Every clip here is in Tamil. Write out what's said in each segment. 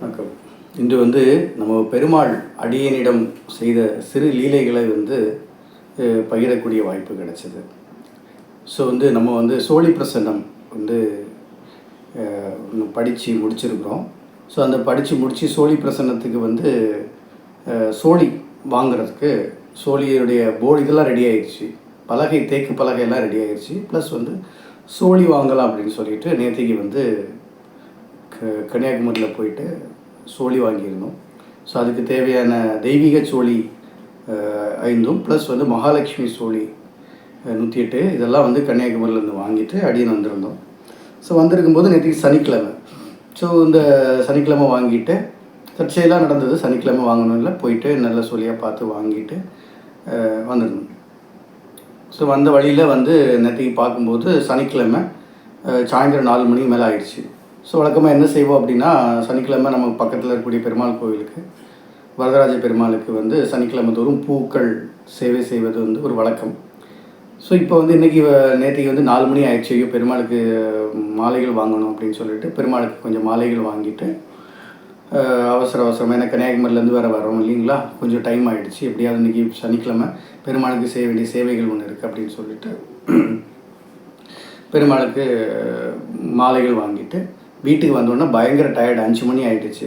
வணக்கம். இன்று வந்து நம்ம பெருமாள் அடியனிடம் செய்த சிறு லீலைகளை வந்து பகிரக்கூடிய வாய்ப்பு கிடைச்சது. ஸோ வந்து நம்ம வந்து சோழி பிரசன்னம் வந்து படித்து முடிச்சிருக்கிறோம். ஸோ அந்த படித்து முடித்து சோழி பிரசன்னத்துக்கு வந்து சோழி வாங்குறதுக்கு சோழியுடைய போர்டு இதெல்லாம் ரெடி ஆயிடுச்சு பலகை தேக்கு பலகை எல்லாம் ரெடி ஆயிடுச்சு ப்ளஸ் வந்து சோழி வாங்கலாம் அப்படின்னு சொல்லிட்டு நேற்றுக்கு வந்து கன்னியாகுமரியில் போயிட்டு சோழி வாங்கியிருந்தோம். ஸோ அதுக்கு தேவையான தெய்வீக சோழி ஐந்தும் ப்ளஸ் வந்து மகாலட்சுமி சோழி நூற்றி எட்டு இதெல்லாம் வந்து கன்னியாகுமரியிலேருந்து வாங்கிட்டு அடியன் வந்திருந்தோம். ஸோ வந்திருக்கும்போது நேற்றுக்கு சனிக்கிழமை. ஸோ இந்த சனிக்கிழமை வாங்கிட்டு சர்ச்சையெல்லாம் நடந்தது. சனிக்கிழமை வாங்கணும்ல போயிட்டு நல்ல சோழியாக பார்த்து வாங்கிட்டு வந்துடணும் ஸோ வந்த வழியில் வந்து நேற்றுக்கு பார்க்கும்போது சனிக்கிழமை சாயந்தரம் நாலு மணிக்கு மேலே ஆயிடுச்சு. ஸோ வழக்கமாக என்ன செய்வோம் அப்படின்னா சனிக்கிழமை நம்ம பக்கத்தில் இருக்கக்கூடிய பெருமாள் கோவிலுக்கு வரதராஜ பெருமாளுக்கு வந்து சனிக்கிழமை தோறும் பூக்கள் சேவை செய்வது வந்து ஒரு வழக்கம். ஸோ இப்போ வந்து இன்றைக்கி நேற்றுக்கு வந்து நாலு மணி ஆயிடுச்சு. ஐயோ பெருமாளுக்கு மாலைகள் வாங்கணும் அப்படின்னு சொல்லிட்டு பெருமாளுக்கு கொஞ்சம் மாலைகள் வாங்கிட்டு அவசர அவசரமாக ஏன்னா கன்னியாகுமரியிலேருந்து வேறு வரோம் இல்லைங்களா? கொஞ்சம் டைம் ஆகிடுச்சு எப்படியாவது இன்றைக்கி சனிக்கிழமை பெருமாளுக்கு செய்ய வேண்டிய சேவைகள் ஒன்று இருக்குது அப்படின்னு சொல்லிட்டு பெருமாளுக்கு மாலைகள் வாங்கிட்டு வீட்டுக்கு வந்தோடனே பயங்கர டயர்டு அஞ்சு மணி ஆகிடுச்சு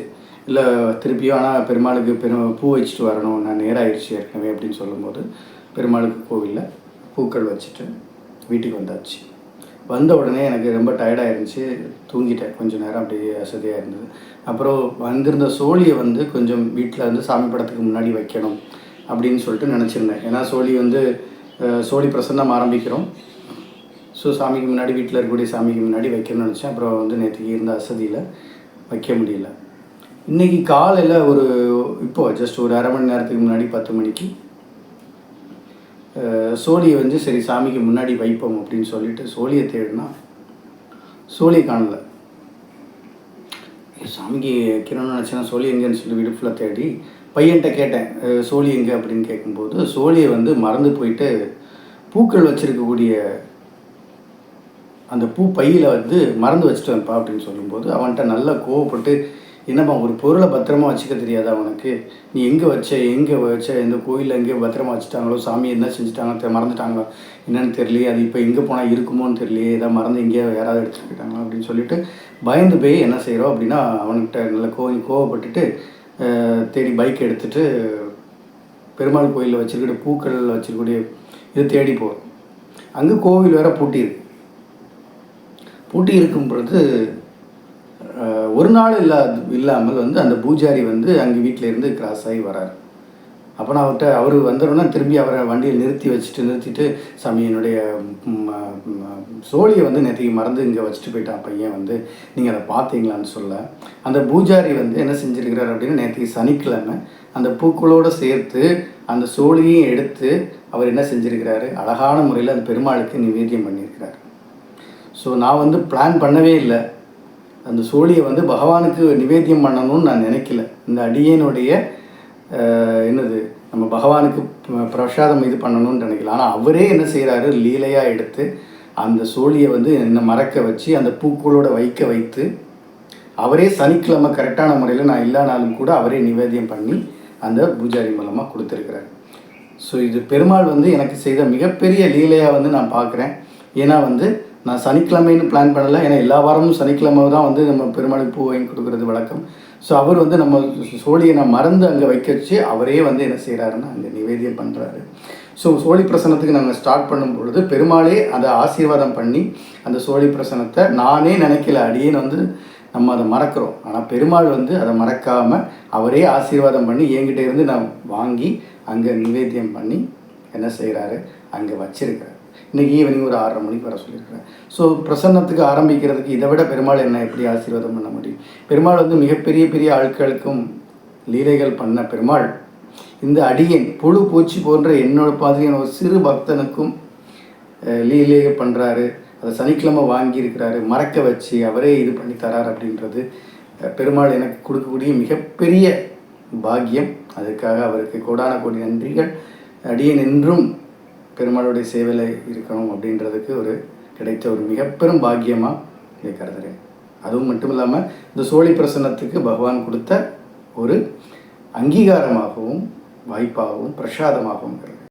இல்லை திருப்பியும் ஆனால் பெருமாளுக்கு பெரும் பூ வச்சுட்டு வரணும் நான் நேரம் ஆயிடுச்சு ஏற்கனவே அப்படின்னு சொல்லும்போது பெருமாளுக்கு கோவிலில் பூக்கள் வச்சுட்டு வீட்டுக்கு வந்தாச்சு. வந்த உடனே எனக்கு ரொம்ப டயர்டாக இருந்துச்சு தூங்கிட்டேன். கொஞ்சம் நேரம் அப்படியே வசதியாக இருந்தது. அப்புறம் வந்திருந்த சோழியை வந்து கொஞ்சம் வீட்டில் வந்து சாமி படத்துக்கு முன்னாடி வைக்கணும் அப்படின்னு சொல்லிட்டு நினச்சிருந்தேன். ஏன்னா சோழி வந்து சோழி பிரசன்னம் ஆரம்பிக்கிறோம். ஸோ சாமிக்கு முன்னாடி வீட்டில் இருக்கக்கூடிய சாமிக்கு முன்னாடி வைக்கணும்னு நினச்சேன். அப்புறம் வந்து நேற்றுக்கு இருந்த அசதியில் வைக்க முடியல. இன்றைக்கி காலையில் ஒரு இப்போ ஜஸ்ட் ஒரு அரை மணி நேரத்துக்கு முன்னாடி பத்து மணிக்கு சோழியை வந்து சரி சாமிக்கு முன்னாடி வைப்போம் அப்படின்னு சொல்லிட்டு சோழியை தேடினா சோழியை காணலை. சாமிக்கு வைக்கணும்னு நினச்சேன்னா சோழி எங்கேன்னு சொல்லி வீடு ஃபுல்லாக தேடி பையன்கிட்ட கேட்டேன் சோழி எங்கே? அப்படின்னு கேட்கும்போது சோழியை வந்து மறந்து போயிட்டு பூக்கள் வச்சுருக்கக்கூடிய அந்த பூ பையில் வந்து மறந்து வச்சுட்டேன்ப்பா அப்படின்னு சொல்லும்போது அவன்கிட்ட நல்லா கோவப்பட்டு என்னப்பா ஒரு பொருளை பத்திரமா வச்சுக்க தெரியாதா அவனுக்கு நீ எங்கே வச்ச எங்கே வச்ச இந்த கோயிலில் எங்கே பத்திரமா வச்சுட்டாங்களோ சாமி என்ன செஞ்சுட்டாங்க மறந்துட்டாங்களோ என்னன்னு தெரியலையே அது இப்போ எங்கே போனால் இருக்குமோன்னு தெரியலையே ஏதாவது மறந்து எங்கேயோ யாராவது எடுத்துட்டு போயிட்டாங்களா அப்படின்னு சொல்லிட்டு பயந்து போய் என்ன செய்கிறோம் அப்படின்னா அவன்கிட்ட நல்லா கோ கோவப்பட்டுட்டு தேடி பைக் எடுத்துட்டு பெருமாள் கோயிலில் வச்சுருக்கிற பூக்கள் வச்சுருக்கக்கூடிய இது தேடி போகிறோம் அங்கே கோவில் வேற பூட்டியிருக்கு. பூட்டி இருக்கும் பொழுது ஒரு நாள் இல்லா இல்லாமல் வந்து அந்த பூஜாரி வந்து அங்கே வீட்டில் இருந்து கிராஸ் ஆகி வரார். அப்போ நான் அவர்கிட்ட அவர் வந்தோடனே திரும்பி அவரை வண்டியை நிறுத்தி வச்சுட்டு நிறுத்திட்டு சாமி என்னுடைய சோழியை வந்து நேற்றுக்கு மறந்து இங்கே வச்சுட்டு போயிட்டான் பையன் வந்து நீங்கள் அதை பார்த்தீங்களான்னு சொல்ல. அந்த பூஜாரி வந்து என்ன செஞ்சுருக்கிறார் அப்படின்னு நேற்றுக்கு சனிக்கிழமை அந்த பூக்களோடு சேர்த்து அந்த சோழியையும் எடுத்து அவர் என்ன செஞ்சிருக்கிறாரு? அழகான முறையில் அந்த பெருமாளுக்கு நிவேதியம் பண்ணியிருக்கிறார். ஸோ நான் வந்து பிளான் பண்ணவே இல்லை. அந்த சோழியை வந்து பகவானுக்கு நிவேத்தியம் பண்ணணும்னு நான் நினைக்கல. இந்த அடியனுடைய என்னது நம்ம பகவானுக்கு பிரசாதம் இது பண்ணணும்னு நினைக்கல. ஆனால் அவரே என்ன செய்கிறாரு லீலையாக எடுத்து அந்த சோழியை வந்து என்னை மறக்க வச்சு அந்த பூக்களோட வைக்க வைத்து அவரே சனிக்கிழமை கரெக்டான முறையில் நான் இல்லானாலும் கூட அவரே நிவேத்தியம் பண்ணி அந்த பூஜாரி மூலமாக கொடுத்துருக்குறாரு. ஸோ இது பெருமாள் வந்து எனக்கு செய்த மிகப்பெரிய லீலையாக வந்து நான் பார்க்குறேன். ஏன்னா வந்து நான் சனிக்கிழமைன்னு பிளான் பண்ணலை. ஏன்னா எல்லா வாரமும் சனிக்கிழமை தான் வந்து நம்ம பெருமாளுக்கு பூ வாங்கி கொடுக்கறது வழக்கம். ஸோ அவர் வந்து நம்ம சோழியை நான் மறந்து அங்கே வைக்க வச்சு அவரே வந்து என்ன செய்கிறாருன்னா அங்கே நிவேதியம் பண்ணுறாரு ஸோ சோழி பிரசனத்துக்கு நாங்கள் ஸ்டார்ட் பண்ணும் பொழுது பெருமாளே அதை ஆசீர்வாதம் பண்ணி அந்த சோழி பிரசனத்தை நானே நினைக்கல அடியேன்னு வந்து நம்ம அதை மறக்கிறோம். ஆனால் பெருமாள் வந்து அதை மறக்காமல் அவரே ஆசீர்வாதம் பண்ணி என்கிட்ட இருந்து நான் வாங்கி அங்கே நிவேத்தியம் பண்ணி என்ன செய்கிறாரு அங்கே வச்சிருக்கிறார். இன்றைக்கி ஈவினிங் ஒரு ஆறரை மணிக்கு வர சொல்லியிருக்கிறேன். ஸோ பிரசன்னத்துக்கு ஆரம்பிக்கிறதுக்கு இதை விட பெருமாள் என்ன எப்படி ஆசீர்வாதம் பண்ண முடியும்? பெருமாள் வந்து மிகப்பெரிய பெரிய ஆட்களுக்கும் லீலைகள் பண்ண பெருமாள். இந்த அடியன் புழு பூச்சி போன்ற என்னோட மாதிரியான ஒரு சிறு பக்தனுக்கும் லீலைகள் பண்ணுறாரு அதை சனிக்கிழமை வாங்கியிருக்கிறாரு. மறக்க வச்சு அவரே இது பண்ணி தரார் அப்படின்றது பெருமாள் எனக்கு கொடுக்கக்கூடிய மிகப்பெரிய பாக்கியம். அதுக்காக அவருக்கு கோடான கோடி நன்றிகள். அடியன் என்றும் பெருமாளுடைய சேவையில் இருக்கணும் அப்படின்றதுக்கு ஒரு கிடைத்த ஒரு மிகப்பெரும் பாக்கியமாக இதை கருதுகிறேன் அதுவும் மட்டும் இல்லாமல் இந்த சோழி பிரசன்னத்துக்கு பகவான் கொடுத்த ஒரு அங்கீகாரமாகவும் வாய்ப்பாகவும் பிரசாதமாகவும் இருக்கிறது